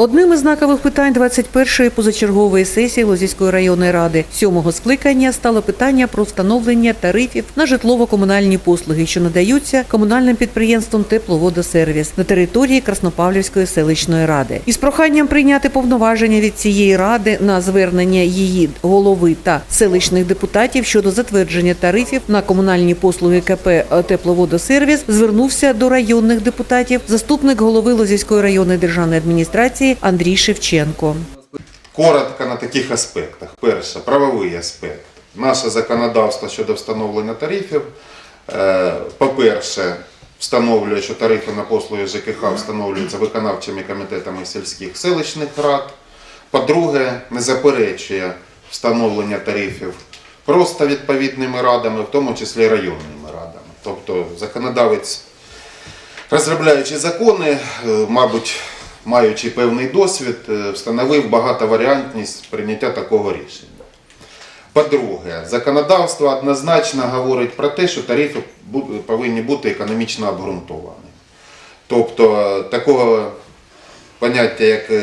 Одним із знакових питань 21-ї позачергової сесії Лозівської районної ради сьомого скликання стало питання про встановлення тарифів на житлово-комунальні послуги, що надаються комунальним підприємством Тепловодосервіс на території Краснопавлівської селищної ради. Із проханням прийняти повноваження від цієї ради на звернення її голови та селищних депутатів щодо затвердження тарифів на комунальні послуги КП Тепловодосервіс звернувся до районних депутатів заступник голови Лозівської районної державної адміністрації Андрій Шевченко. Коротко на таких аспектах. Перше, правовий аспект. Наше законодавство щодо встановлення тарифів. е, По-перше, встановлює, що тарифи на послуги ЖКХ встановлюються виконавчими комітетами сільських селищних рад. По-друге, не заперечує встановлення тарифів просто відповідними радами, в тому числі районними радами. Тобто законодавець Розробляючи закони, е, мабуть, маючи певний досвід, е, встановив багатоваріантність прийняття такого рішення. По-друге, законодавство однозначно говорить про те, що тарифи повинні бути економічно обґрунтовані. Тобто такого поняття, як е,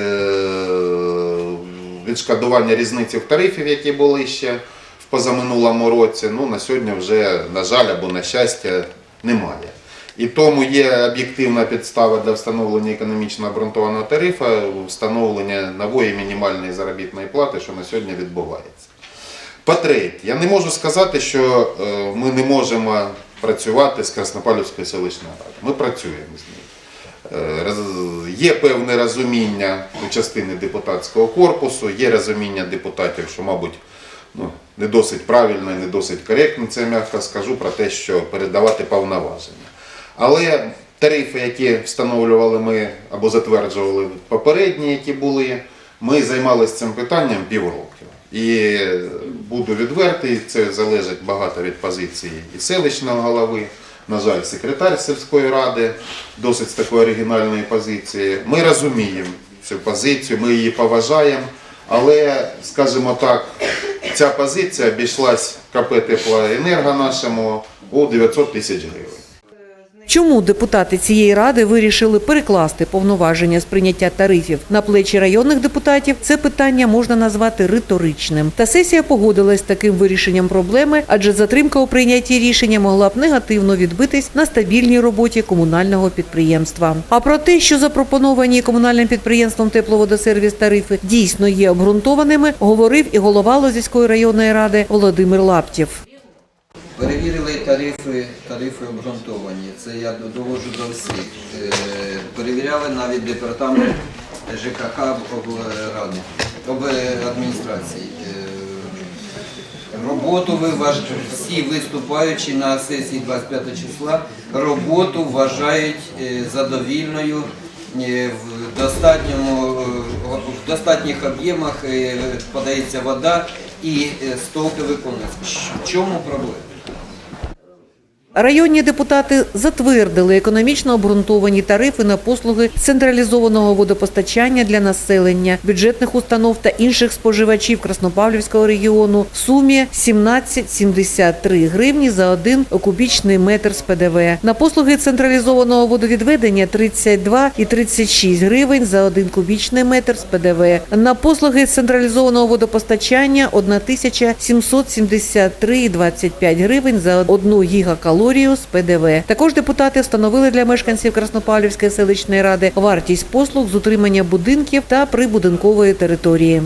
відшкодування різниці в тарифів, які були ще в позаминулому році, ну, на сьогодні вже, на жаль, або на щастя, немає. І тому є об'єктивна підстава для встановлення економічно обґрунтованого тарифу, встановлення нової мінімальної заробітної плати, що на сьогодні відбувається. По-третє, я не можу сказати, що е, ми не можемо працювати з Краснопалівською селищною радою. Ми працюємо з нею. Е, Є певне розуміння у частини депутатського корпусу, є розуміння депутатів, що, мабуть, ну, не досить правильно і не досить коректно, це м'яко скажу про те, що передавати повноваження. Але тарифи, які встановлювали ми або затверджували попередні, які були, ми займалися цим питанням півроку. І буду відвертий, це залежить багато від позиції і селищного голови. На жаль, секретар сільської ради досить з такої оригінальної позиції. Ми розуміємо цю позицію, ми її поважаємо, але, скажімо так, ця позиція обійшлась КП Теплоенерго нашому у 900 тисяч гривень. Чому депутати цієї ради вирішили перекласти повноваження з прийняття тарифів на плечі районних депутатів? Це питання можна назвати риторичним. Та сесія погодилась з таким вирішенням проблеми, адже затримка у прийнятті рішення могла б негативно відбитись на стабільній роботі комунального підприємства. А про те, що запропоновані комунальним підприємством тепловодосервіс тарифи дійсно є обґрунтованими, говорив і голова Лозівської районної ради Володимир Лаптєв. Перевірили тарифи, тарифи обґрунтовані. Це я доводжу до всіх. Е, Перевіряли навіть департамент ЖКХ облради, адміністрації. Роботу ви вваж... всі виступаючі на сесії 25 числа, роботу вважають е, задовільною е, в достатньому е, в достатніх об'ємах е, подається вода і е, стовпи виконуються. В чому проблема? Районні депутати затвердили економічно обґрунтовані тарифи на послуги централізованого водопостачання для населення, бюджетних установ та інших споживачів Краснопавлівського регіону в сумі 17,73 гривні за один кубічний метр з ПДВ. На послуги централізованого водовідведення 32 і 36 гривень за один кубічний метр з ПДВ. На послуги централізованого водопостачання 1773,25 гривень за одну гігакалорію з ПДВ. Також депутати встановили для мешканців Краснопавлівської селищної ради вартість послуг з утримання будинків та прибудинкової території.